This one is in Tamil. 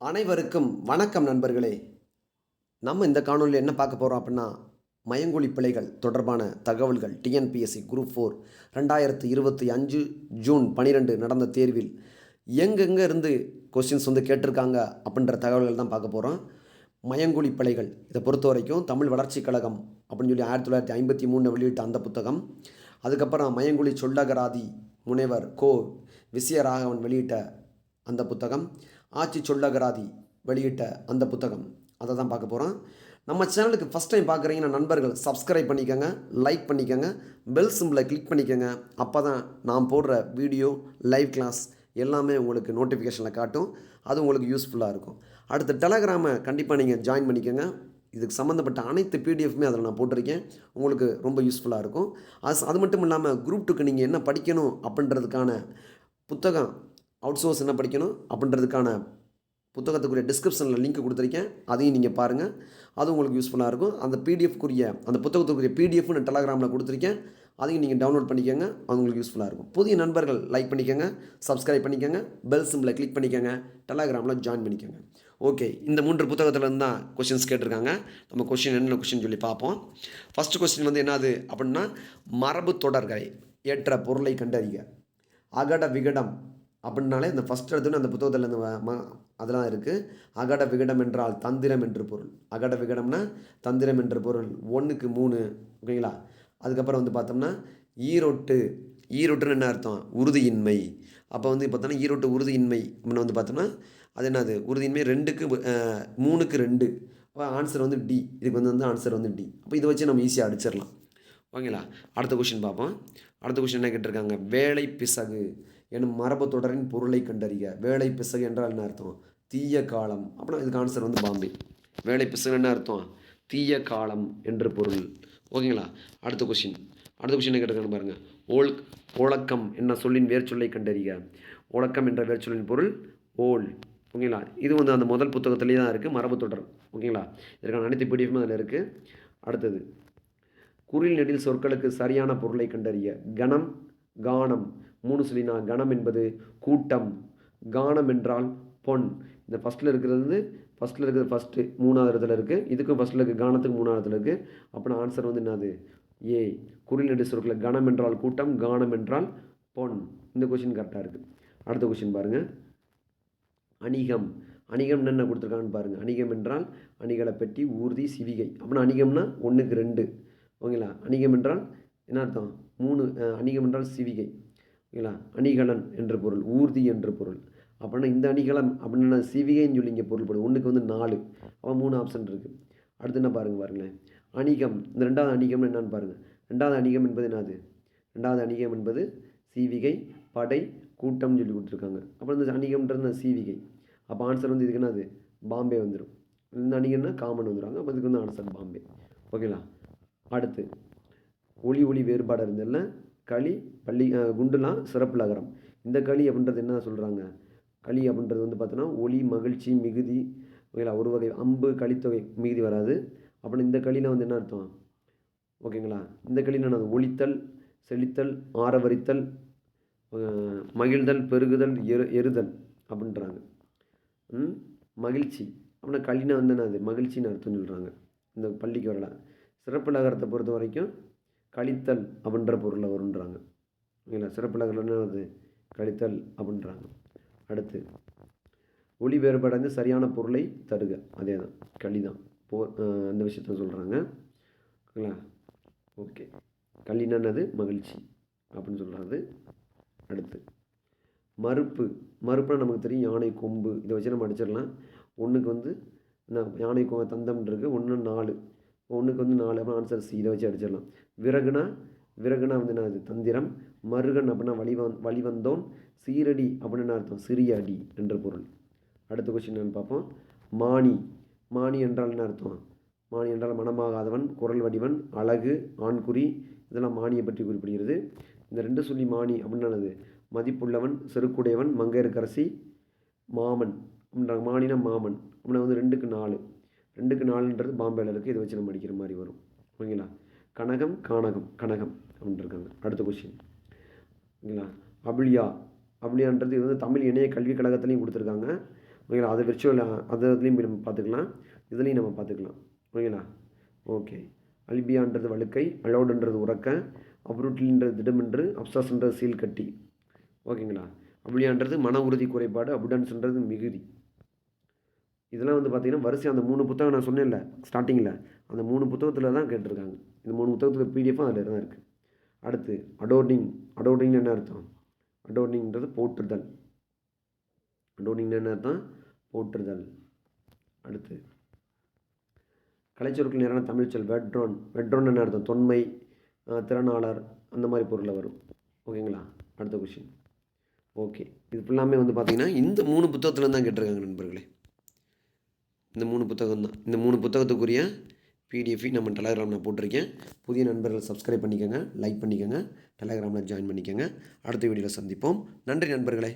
அனைவருக்கும் வணக்கம் நண்பர்களே. நம்ம இந்த காணொலியில் என்ன பார்க்க போகிறோம் அப்படின்னா மயங்கொழி பிழைகள் தொடர்பான தகவல்கள். டிஎன்பிஎஸ்சி குரூப் ஃபோர் ரெண்டாயிரத்து இருபத்தி அஞ்சு ஜூன் பனிரெண்டு நடந்த தேர்வில் எங்கெங்கே இருந்து கொஸ்டின்ஸ் வந்து கேட்டிருக்காங்க அப்படின்ற தகவல்கள் தான் பார்க்க போகிறோம் மயங்கொழி பிழைகள் இதை பொறுத்த வரைக்கும் தமிழ் வளர்ச்சிக் கழகம் அப்படின்னு சொல்லி ஆயிரத்தி தொள்ளாயிரத்தி ஐம்பத்தி மூணில் வெளியிட்ட அந்த புத்தகம். அதுக்கப்புறம் மயங்கொழி சொல்லகராதி முனைவர் கோ. விசயராகவன் வெளியிட்ட அந்த புத்தகம். ஆட்சி சொல்லகராதி வெளியிட்ட அந்த புத்தகம். அதை தான் பார்க்க போகிறோம் நம்ம சேனலுக்கு ஃபஸ்ட் டைம் பார்க்குறீங்கன்னா நண்பர்கள் சப்ஸ்கிரைப் பண்ணிக்கோங்க லைக் பண்ணிக்கோங்க பெல் சிம்பிளை கிளிக் பண்ணிக்கோங்க. அப்போ தான் நான் போடுற வீடியோ லைவ் கிளாஸ் எல்லாமே உங்களுக்கு நோட்டிஃபிகேஷனில் காட்டும். அது உங்களுக்கு யூஸ்ஃபுல்லாக இருக்கும். அடுத்து டெலகிராமை கண்டிப்பாக நீங்கள் ஜாயின் பண்ணிக்கோங்க. இதுக்கு சம்மந்தப்பட்ட அனைத்து பிடிஎஃப்மே அதில் நான் போட்டிருக்கேன். உங்களுக்கு ரொம்ப யூஸ்ஃபுல்லாக இருக்கும். அது அது மட்டும் இல்லாமல் குரூப் டூக்கு நீங்கள் என்ன படிக்கணும் அப்படின்றதுக்கான புத்தகம் அவுட் சோர்ஸ் என்ன படிக்கணும்? அப்படின்றதுக்கான புத்தகத்துக்குரிய டிஸ்கிரிப்ஷனில் லிங்க் கொடுத்துருக்கேன். அதையும் நீங்கள் பாருங்கள் அது உங்களுக்கு யூஸ்ஃபுல்லாக இருக்கும். அந்த பிடிஎஃப்க்குரிய அந்த புத்தகத்துக்குரிய பிடிஎஃப் நான் டெலகிராமில் கொடுத்துருக்கேன். அதையும் நீங்கள் டவுன்லோட் பண்ணிக்கோங்க. அது உங்களுக்கு யூஸ்ஃபுல்லாக இருக்கும். புதிய நண்பர்கள் லைக் பண்ணிக்கோங்க. சப்ஸ்கிரைப் பண்ணிக்கோங்க. பெல் சிம்பிளை கிளிக் பண்ணிக்கோங்க. டெலாகிராமில் ஜாயின் பண்ணிக்கோங்க. ஓகே இந்த மூன்று புத்தகத்துலேருந்து தான் கொஷின்ஸ் கேட்டிருக்காங்க. நம்ம கொஷின் என்னென்ன கொஷின் சொல்லி பார்ப்போம். ஃபஸ்ட்டு கொஸ்டின் வந்து என்னது? அப்படின்னா மரபு தொடர்களை ஏற்ற பொருளை கண்டறிக. அகட விகடம் அப்படின்னாலே இந்த ஃபஸ்ட் எடுத்தோன்னே அந்த புத்தகத்தில் இந்த ம அதெல்லாம் இருக்குது அகட விகடம் என்றால் தந்திரம் என்று பொருள். அகட விகடம்னா தந்திரம் என்று பொருள். ஒன்றுக்கு மூணு ஓகேங்களா? அதுக்கப்புறம் வந்து பார்த்தோம்னா ஈரோட்டு. ஈரோட்டுன்னு என்ன அர்த்தம்? உறுதியின்மை. அப்போ வந்து பார்த்தோன்னா ஈரோட்டு உறுதியின்மை அப்படின்னு வந்து பார்த்தோம்னா அது என்னது? உறுதியின்மை ரெண்டுக்கு மூணுக்கு ரெண்டு. அப்போ ஆன்சர் வந்து டி இதுக்கு வந்து வந்து ஆன்சர் வந்து டி அப்போ இதை வச்சு நம்ம ஈஸியாக அடிச்சிடலாம். ஓகேங்களா? அடுத்த கொஷின் பார்ப்போம். அடுத்த கொஷின் என்ன கேட்டிருக்காங்க? வேலை பிசகு. எனும் மரபு தொடரின் பொருளை கண்டறிய வேலை பிசகு என்றால் என்ன அர்த்தம்? தீய காலம். அப்படின்னா இதுக்கு ஆன்சர் வந்து பாம்பே. வேலை பிசகு என்ன அர்த்தம்? தீய காலம் என்று பொருள். ஓகேங்களா அடுத்த கொஷின் அடுத்த கொஷின் என்ன கேட்டிருக்காங்க பாருங்கள் ஓல் ஒழக்கம் என்ன சொல்லின் வேர்ச்சொல்லை கண்டறிக. ஓலக்கம் என்ற வேர்ச்சொல்லின் பொருள் ஓல். ஓகேங்களா இது வந்து அந்த முதல் புத்தகத்திலே தான் இருக்குது மரபு தொடர் ஓகேங்களா இதற்கான அனைத்து பிடிஎஃப்மே அதில் இருக்குது அடுத்தது. குறில் நெடில் சொற்களுக்கு சரியான பொருளை கண்டறிய கணம் கானம் மூணு சொல்லினா கணம் என்பது கூட்டம். கானம் என்றால் பொன். இந்த ஃபஸ்ட்டில் இருக்கிறது வந்து ஃபஸ்ட்டில் இருக்கிறது ஃபஸ்ட்டு மூணாவது இடத்துல இருக்குது இதுக்கும் ஃபஸ்ட்டில் இருக்குது கானத்துக்கு மூணாவது இடத்துல இருக்குது அப்படின்னா ஆன்சர் வந்து என்னது? ஏ குறில் நெடில் சொற்களை கணம் என்றால் கூட்டம் கானம் என்றால் பொன். இந்த கொஷின் கரெக்டாக இருக்குது அடுத்த கொஷின் பாருங்கள் அணிகம். அணிகம் என்ன கொடுத்துருக்காங்கன்னு பாருங்கள் அணிகம் என்றால் அணிகளை பெட்டி ஊர்தி சிவிகை. அப்படின்னா அணிகம்னா ஒன்றுக்கு ரெண்டு. ஓகேங்களா? அணிகம் என்றால் என்ன அர்த்தம்? மூணு அணிகம் என்றால் சிவிகை. ஓகேங்களா அணிகலன் என்ற பொருள் ஊர்தி என்ற பொருள். அப்படின்னா இந்த அணிகலம் அப்படின்னா சிவிகைன்னு சொல்லி இங்கே பொருள்படும் ஒன்றுக்கு வந்து நாலு. அவன் மூணு ஆப்ஷன் இருக்குது அடுத்து என்ன பாருங்கள் பாருங்களேன். அணிகம். இந்த ரெண்டாவது அணிகம்னு என்னன்னு பாருங்கள் ரெண்டாவது அணிகம் என்பது என்னது? ரெண்டாவது அணிகம் என்பது சீவிகை படை கூட்டம்னு சொல்லி கொடுத்துருக்காங்க. அப்புறம் இந்த அணிகம்ன்றது சிவிகை சீவிகை. அப்போ ஆன்சர் வந்து இதுக்கு என்னது? பாம்பே வந்துடும் இந்த அணிகம்னா காமன் வந்துடுவாங்க அப்போ இதுக்கு வந்து ஆன்சர் பாம்பே. ஓகேங்களா? அடுத்து ஒளி ஒளி வேறுபாடு இருந்ததில்ல களி பள்ளி குண்டுலாம் சிறப்பு நகரம். இந்த களி அப்படின்றது என்ன சொல்கிறாங்க களி அப்படின்றது வந்து பார்த்தோன்னா ஒளி மகிழ்ச்சி மிகுதி ஓகேங்களா ஒரு வகை அம்பு களித்தொகை மிகுதி வராது. அப்புறம் இந்த களிலாம் வந்து என்ன அர்த்தம்? ஓகேங்களா? இந்த களி என்னது? ஒளித்தல் செழித்தல் ஆரவரித்தல் மகிழ்தல் பெருகுதல் எரு எருதல் அப்படின்றாங்க. மகிழ்ச்சி. அப்படின்னா களினா வந்து என்னது? மகிழ்ச்சின்னு அர்த்தம் சொல்கிறாங்க இந்த பள்ளிக்கு வரலாம் சிறப்பு நகரத்தை பொறுத்த வரைக்கும் கழித்தல் அப்படின்ற பொருளில் வருன்றாங்க ஓகேங்களா சிறப்பு நகரம் என்னது கழித்தல் அப்படின்றாங்க. அடுத்து ஒளி வேறுபாடு சரியான பொருளை தருக. அதே தான் களி தான் போ அந்த விஷயத்த சொல்கிறாங்க ஓகேங்களா? ஓகே. களினது மகிழ்ச்சி அப்படின்னு சொல்கிறது அடுத்து மறுப்பு. மறுப்புனா நமக்கு தெரியும் யானை கொம்பு. இதை வச்சு நம்ம அடிச்சிடலாம். ஒன்றுக்கு வந்து என்ன யானை கொ தந்தம் இருக்குது ஒன்று நாலு. ஒன்றுக்கு வந்து நாலு அப்போ ஆன்சர் சி இதை வச்சு அடிச்சிடலாம். விறகுனா விறகுனா வந்து என்னது தந்திரம். மருகன் அப்படின்னா வழி வழிவந்தோன் வழி வந்தோன். சீரடி அப்படின்னு என்ன அர்த்தம் சிறிய அடி என்ற பொருள். அடுத்த கொஸ்டின் என்னென்னு பார்ப்போம். மானி. மானி என்றால் என்ன அர்த்தம்? மானி என்றால் மனமாகாதவன் குரல் வடிவன் அழகு ஆண்குறி. இதெல்லாம் மானியை பற்றி குறிப்பிடுகிறது. இந்த ரெண்டு சொல்லி மானி அப்படின்னானது மதிப்புள்ளவன் செருக்குடையவன் மங்கையர்கரசி மாமன். அப்படின்றாங்க. மானினா மாமன். அப்படின்னா வந்து ரெண்டுக்கு நாலு. ரெண்டுக்கு நாலுன்றது பாம்பேல இருக்குது இதை வச்சு நம்ம அடிக்கிற மாதிரி வரும். ஓகேங்களா? கனகம் கானகம் கனகம் அப்படின்னு இருக்காங்க. அடுத்த கொஸ்டின் ஓகேங்களா? அபிலியா. அபிலியான்றது இது வந்து தமிழ் இணைய கல்விக் கழகத்துலேயும் கொடுத்துருக்காங்க. ஓகேங்களா? அது விர்ச்சுவல் அது இதுலேயும் நம்ம பார்த்துக்கலாம். இதுலேயும் நம்ம பார்த்துக்கலாம். ஓகேங்களா? ஓகே. அல்பியான்றது வழுக்கை அலோடுன்றது உறக்க அப்ரூட்லின்றது திடமென்று அப்சாஸ்ன்றது சீல் கட்டி ஓகேங்களா? அப்படியான்றது மன உறுதி குறைபாடு அபுடன்ஸ்ன்றது மிகுதி. இதெல்லாம் வந்து பார்த்திங்கன்னா வரிசை அந்த மூணு புத்தகம் நான் சொன்னேன்ல ஸ்டார்டிங்கில் அந்த மூணு புத்தகத்தில் தான் கேட்டிருக்காங்க. இந்த மூணு புத்தகத்தில் பிடிஎஃப்பும் அதில் தான் இருக்குது அடுத்து அடோர்னிங் அடோர்னிங் என்ன அர்த்தம்? அடோர்னிங்கிறது போற்றுதல். அடோர்னிங் என்ன அர்த்தம்? போற்றுதல். அடுத்து கலைச்சொற்கள் நேரான தமிழ்ச்சொல் வெட்ரோன். வெட்ரோன் என்ன அர்த்தம்? தொன்மை திறனாளர் அந்த மாதிரி பொருளில் வரும். ஓகேங்களா? அடுத்த கொஷின் ஓகே. இது ஃபுல்லாமே வந்து பார்த்திங்கன்னா இந்த மூணு புத்தகத்துலேருந்து தான் கேட்டிருக்காங்க நண்பர்களே. இந்த மூணு புத்தகம் தான். இந்த மூணு புத்தகத்துக்குரிய பிடிஎஃபி நம்ம டெலகிராமில் போட்டிருக்கேன். புதிய நண்பர்கள் சப்ஸ்கிரைப் பண்ணிக்கோங்க லைக் பண்ணிக்கோங்க டெலகிராமில் ஜாயின் பண்ணிக்கோங்க. அடுத்த வீடியோவில் சந்திப்போம். நன்றி நண்பர்களே.